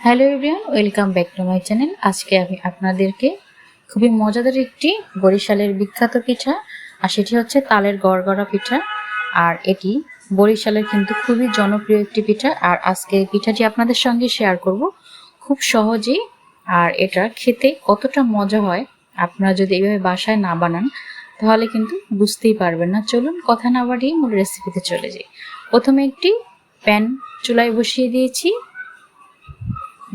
Hello everyone, welcome back to my channel. আজকে আমি আপনাদেরকে খুবই মজাদার একটি বরিশালের বিখ্যাত পিঠা, আর সেটি হচ্ছে তালের গড়গড়া পিঠা। আর এটি বরিশালের কিন্তু খুবই জনপ্রিয় একটি পিঠা, আর আজকে এই পিঠাটি আপনাদের সঙ্গে শেয়ার করব খুব সহজেই। আর এটা খেতে কতটা মজা হয়, আপনারা যদি এইভাবে বাসায় না বানান, তাহলে কিন্তু বুঝতেই পারবেন না। চলুন কথা না বাড়িয়ে মূল রেসিপিতে চলে যাই। প্রথমে একটি প্যান চুলায় বসিয়ে দিয়েছি।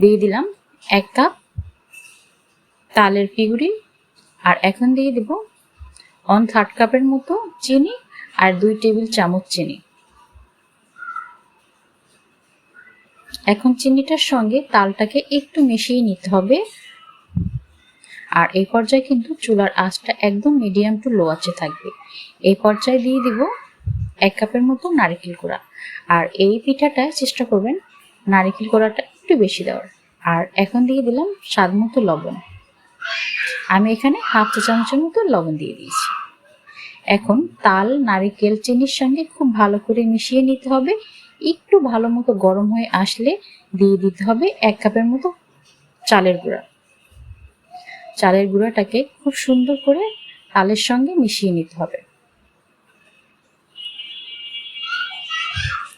দিয়ে দিলাম এক কাপ তালের পিগুড়ি আর এখন দিয়ে দেব অন থার্ড কাপের মতো চিনি আর দুই টেবিল চামচ চিনি। এখন চিনিটার সঙ্গে তালটাকে একটু মিশিয়ে নিতে হবে। আর এই পর্যায়ে কিন্তু চুলার আঁচটা একদম মিডিয়াম টু লো আঁচে থাকবে। এই পর্যায়ে দিয়ে দিব এক কাপের মতো নারিকেল কোড়া। আর এই পিঠাটায় চেষ্টা করবেন, নারিকেল কোড়াটা একটু বেশি দেওয়ার। আর এখন দিয়ে দিলাম স্বাদ মতো লবণ। আমি এখানে হাফ চা চামচের মতো লবণ দিয়ে দিয়েছি। এখন তাল, নারিকেল, চিনির সঙ্গে খুব ভালো করে মিশিয়ে নিতে হবে। একটু ভালো মতো গরম হয়ে আসলে দিয়ে দিতে হবে এক কাপের মতো চালের গুঁড়া। চালের গুঁড়াটাকে খুব সুন্দর করে তালের সঙ্গে মিশিয়ে নিতে হবে।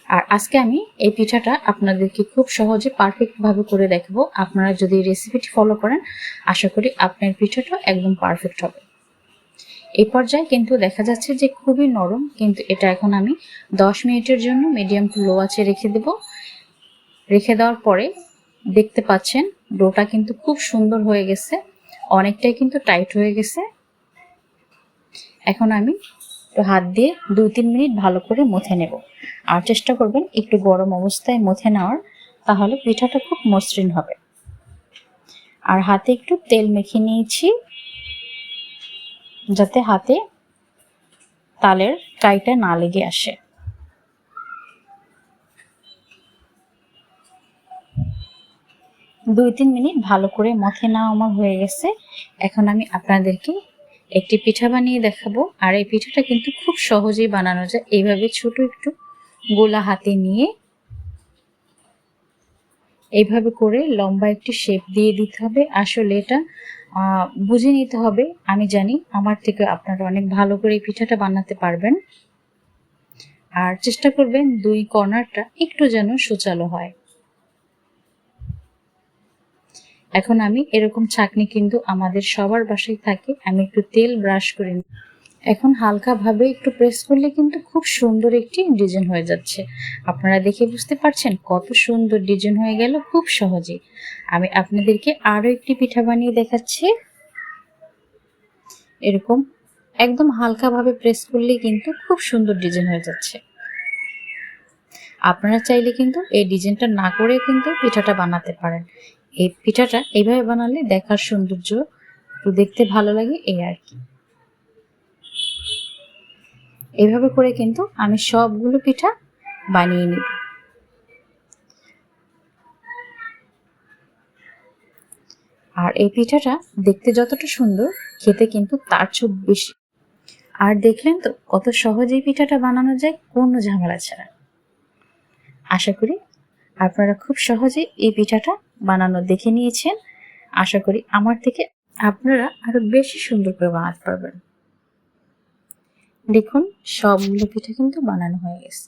আর আজকে আমি এই পিঠাটা আপনাদেরকে খুব সহজে পারফেক্টভাবে করে দেখাবো। আপনারা যদি রেসিপিটি ফলো করেন, আশা করি আপনার পিঠাটা একদম পারফেক্ট হবে। এই পর্যায়ে কিন্তু দেখা যাচ্ছে যে খুবই নরম, কিন্তু এটা এখন আমি দশ মিনিটের জন্য মিডিয়াম টু লো আছে রেখে দেব। রেখে দেওয়ার পরে দেখতে পাচ্ছেন, ডোটা কিন্তু খুব সুন্দর হয়ে গেছে, অনেকটাই কিন্তু টাইট হয়ে গেছে। এখন আমি হাত দিয়ে দুই তিন মিনিট ভালো করে মথে নেব। আর চেষ্টা করবেন একটু গরম অবস্থায় মথে নেওয়ার, তাহলে পিঠাটা খুব মসৃণ হবে। আর হাতে একটু তেল মেখে নিয়েছি, যাতে হাতে তালের কাইটা না লেগে আসে। দুই তিন মিনিট ভালো করে মথে নেওয়া আমার হয়ে গেছে। এখন আমি আপনাদেরকে একটি পিঠা বানিয়ে দেখাবো। আর এই পিঠাটা কিন্তু খুব সহজেই বানানো যায়। এইভাবে ছোট একটু গোলা হাতে নিয়ে এইভাবে করে লম্বা একটি শেপ দিয়ে দিতে হবে। আসলে এটা বুঝে নিতে হবে। আমি জানি আমার থেকে আপনারা অনেক ভালো করে এই পিঠাটা বানাতে পারবেন। আর চেষ্টা করবেন দুই কর্নারটা একটু যেন সোচালো হয়। এখন আমি এরকম ছাকনি কিন্তু আমাদের সবার বাসায় থাকে। আমি একটু তেল ব্রাশ করে নিই। এখন হালকাভাবে একটু প্রেস করলে কিন্তু খুব সুন্দর একটি ডিজাইন হয়ে যাচ্ছে। আপনারা দেখে বুঝতে পারছেন কত সুন্দর ডিজাইন হয়ে গেল খুব সহজেই আমি আপনাদেরকে আরও একটি পিঠা বানিয়ে দেখাচ্ছি। এরকম একদম হালকাভাবে প্রেস করলে কিন্তু খুব সুন্দর ডিজাইন হয়ে যাচ্ছে। আপনারা চাইলে কিন্তু এই ডিজাইনটা না করে কিন্তু পিঠাটা বানাতে পারেন। এই পিঠাটা এইভাবে বানালে দেখার সৌন্দর্য একটু দেখতে ভালো লাগে, এই আর কি। এইভাবে করে কিন্তু আমি সবগুলো পিঠা বানিয়ে নিব। আর এই পিঠাটা দেখতে যতটা সুন্দর, খেতে কিন্তু তার চেয়ে বেশি। আর দেখলেন তো কত সহজেই পিঠাটা বানানো যায়, কোনো ঝামেলা ছাড়া। আশা করি আপনারা খুব সহজেই এই পিঠাটা বানানো দেখে নিয়েছেন। আশা করি আমার থেকে আপনারা আরও বেশি সুন্দর করে বানাতে পারবেন। দেখুন সবগুলো পিঠা কিন্তু বানানো হয়ে গেছে।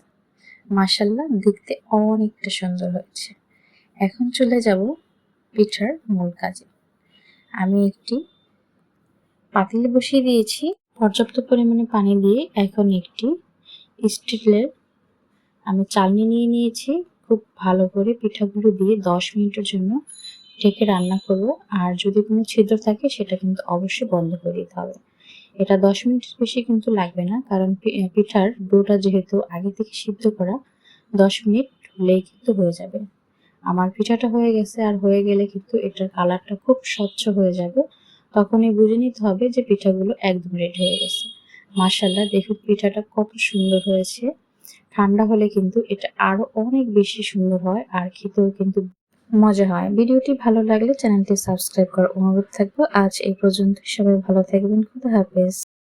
মাসাল্লাহ দেখতে অনেকটা সুন্দর হয়েছে। এখন চলে যাব পিঠার মূল কাজে। আমি একটি পাতিলে বসিয়ে দিয়েছি। পর্যাপ্ত পরিমাণে পানি দিয়ে এখন একটি স্টিলের আমি চালনি নিয়ে নিয়েছি। খুব ভালো করে পিঠাগুলো দিয়ে দশ মিনিটের জন্য ঢেকে রান্না করব। আর যদি কোনো ছিদ্র থাকে, সেটা কিন্তু অবশ্যই বন্ধ করে দিতে হবে। এটা দশ মিনিটের বেশি কিন্তু লাগবে না, কারণ পিঠার ডোটা যেহেতু আগে থেকে সিদ্ধ করা, দশ মিনিট হলেই কিন্তু হয়ে যাবে। আমার পিঠাটা হয়ে গেছে, আর হয়ে গেলে কিন্তু এটার কালারটা খুব স্বচ্ছ হয়ে যাবে। তখনই বুঝে নিতে হবে যে পিঠাগুলো একদম রেডি হয়ে গেছে। মার্শাল্লাহ দেখুন পিঠাটা কত সুন্দর হয়েছে। ঠান্ডা হলে কিন্তু এটা আরও অনেক বেশি সুন্দর হয়, আর খেতেও কিন্তু মজা হয়। ভিডিওটি ভালো লাগলে চ্যানেলটি সাবস্ক্রাইব করার অনুরোধ থাকব। আজ এই পর্যন্ত সবাই ভালো থাকবেন। খুদা হাফেজ।